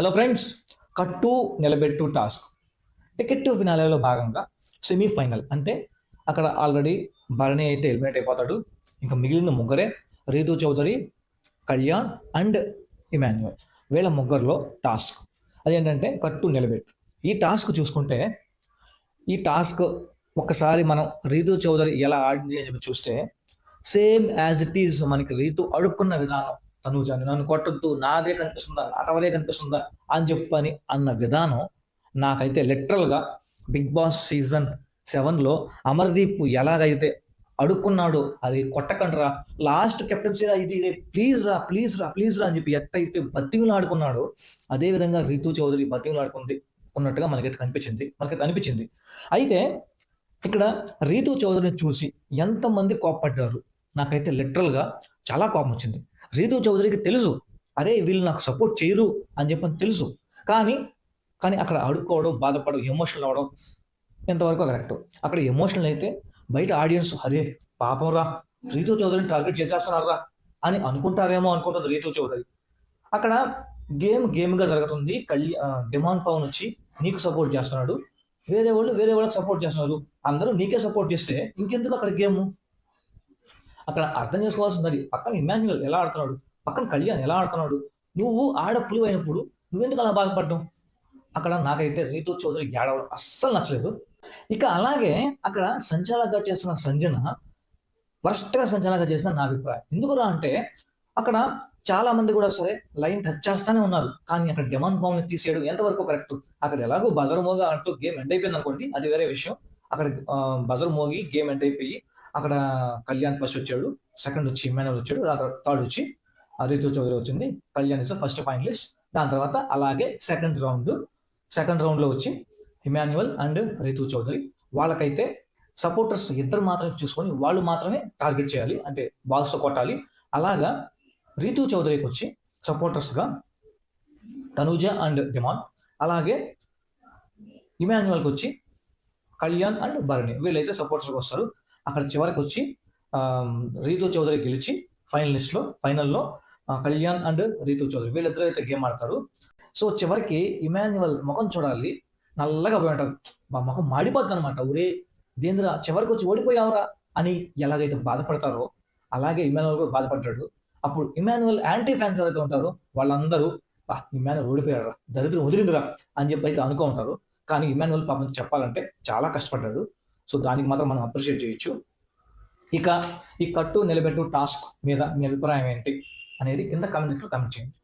Hello friends కట్టు నిలబెట్టు task. Ticket to ఫినాలేలో భాగంగా సెమీఫైనల్ అంటే అక్కడ ఆల్రెడీ భరణి అయితే ఎలిమినేట్ అయిపోతాడు. ఇంకా మిగిలిన ముగ్గురే రీతు చౌదరి కళ్యాణ్ అండ్ ఇమాన్యువల్ వీళ్ళ ముగ్గురులో టాస్క్. అదేంటంటే కట్టు నిలబెట్టు. ఈ టాస్క్ చూసుకుంటే ఈ టాస్క్ ఒకసారి మనం రీతు చౌదరి ఎలా ఆడింది అని చెప్పి చూస్తే సేమ్ యాజ్ ఇట్ ఈజ్ మనకి రీతు అడుక్కున్న విధానం తనుజాని నన్ను కొట్టద్దు నాదే కనిపిస్తుందా నాటవరే కనిపిస్తుందా అని చెప్పని అన్న విధానం నాకైతే లిటరల్గా బిగ్ బాస్ సీజన్ సెవెన్లో అమర్దీప్ ఎలాగైతే అడుక్కున్నాడు అది కొట్టకండ్రా లాస్ట్ కెప్టెన్సీ రా ఇది ఇదే ప్లీజ్ రా ప్లీజ్ రా ప్లీజ్ రా అని చెప్పి ఎత్తైతే బతికులు ఆడుకున్నాడో అదే విధంగా రీతు చౌదరి బతికులు ఆడుకుంది ఉన్నట్టుగా మనకైతే కనిపించింది మనకైతే అనిపించింది. అయితే ఇక్కడ రీతు చౌదరిని చూసి ఎంతమంది కోప్పడ్డారు? నాకైతే లిటరల్గా చాలా కోపం వచ్చింది రీతు చౌదరికి తెలుసు. అరే వీళ్ళు నాకు సపోర్ట్ చేయరు అని చెప్పని తెలుసు. కానీ కానీ అక్కడ అడుక్కోవడం బాధపడడం ఎమోషనల్ అవ్వడం ఎంతవరకు కరెక్ట్ అక్కడ ఎమోషనల్ అయితే బయట ఆడియన్స్ అరే పాపం రా రీతు చౌదరిని టార్గెట్ చేసేస్తున్నారా అని అనుకుంటారేమో అనుకుంటుంది రీతు చౌదరి. అక్కడ గేమ్ గేమ్గా జరుగుతుంది. కళ్యా డిమాండ్ పవన్ వచ్చి నీకు సపోర్ట్ చేస్తున్నాడు. వేరే వాళ్ళు వేరే వాళ్ళకి సపోర్ట్ చేస్తున్నారు. అందరూ నీకే సపోర్ట్ చేస్తే ఇంకెందుకు అక్కడ గేమ్ అక్కడ అర్థం చేసుకోవాల్సింది ఉన్నది పక్కన ఇమాన్యువల్ ఎలా ఆడుతున్నాడు? పక్కన కళ్యాణ్ ఎలా ఆడుతున్నాడు? నువ్వు ఆడపులు అయినప్పుడు నువ్వెందుకు అలా బాధపడ్డావు? అక్కడ నాకైతే రీతు చౌదరి ఏడవడం అస్సలు నచ్చలేదు. ఇక అలాగే అక్కడ సంచాలకగా చేస్తున్న సంజన వరస్ట్గా సంచాలకగా చేసిన నా అభిప్రాయం. ఎందుకురా అంటే అక్కడ చాలా మంది కూడా సరే లైన్ టచ్ చేస్తానే ఉన్నారు. కానీ అక్కడ డెమాన్ బౌన్ తీసేయడం ఎంతవరకు కరెక్ట్? అక్కడ ఎలాగో బజర్ మోగా అంటూ గేమ్ ఎండ్ అయిపోయింది అనుకోండి అది వేరే విషయం. అక్కడ బజర్ మోగి గేమ్ ఎండ్ అయిపోయి అక్కడ కళ్యాణ్ ఫస్ట్ వచ్చాడు సెకండ్ వచ్చి ఇమానువల్ వచ్చాడు థర్డ్ వచ్చి రితు చౌదరి వచ్చింది. కళ్యాణ్ ఇస్ ఫస్ట్ ఫైనలిస్ట్ దాని తర్వాత అలాగే సెకండ్ రౌండ్ సెకండ్ రౌండ్లో వచ్చి ఇమాన్యువల్ అండ్ రితు చౌదరి. వాళ్ళకైతే సపోర్టర్స్ ఇద్దరు మాత్రమే చూసుకొని వాళ్ళు మాత్రమే టార్గెట్ చేయాలి అంటే బాల్స్తో కొట్టాలి. అలాగా రితు చౌదరికి వచ్చి సపోర్టర్స్గా తనూజ అండ్ డిమాన్ అలాగే ఇమాన్యువల్కి వచ్చి కళ్యాణ్ అండ్ భరణి వీళ్ళైతే సపోర్టర్స్కి వస్తారు. అక్కడ చివరికి వచ్చి రీతు చౌదరి గెలిచి ఫైనలిస్ట్లో ఫైనల్లో కళ్యాణ్ అండ్ రీతు చౌదరి వీళ్ళిద్దరూ అయితే గేమ్ ఆడతారు. సో చివరికి ఇమాన్యువల్ ముఖం చూడాలి. నల్లగా పోయి ఉంటారు. మా ముఖం మాడిపోద్ది అనమాట ఊరే దేంద్రా చివరికి వచ్చి ఓడిపోయావరా? అని ఎలాగైతే బాధపడతారో అలాగే ఇమాన్యువల్ కూడా బాధపడ్డాడు. అప్పుడు ఇమాన్యువల్ యాంటీ ఫ్యాన్స్ ఎవరైతే ఉంటారో వాళ్ళందరూ ఇమాన్యువల్ ఓడిపోయారా దరిద్రం వదిలిందిరా అని చెప్పి అయితే అనుకో ఉంటారు కానీ ఇమాన్యువల్ పాపం చెప్పాలంటే చాలా కష్టపడ్డాడు. సో దానికి మాత్రం మనం అప్రిషియేట్ చేయొచ్చు. ఇక ఈ కట్టు నిలబెట్టు టాస్క్ మీద మీ అభిప్రాయం ఏంటి అనేది కింద కమెంట్లో కమెంట్ చేయండి.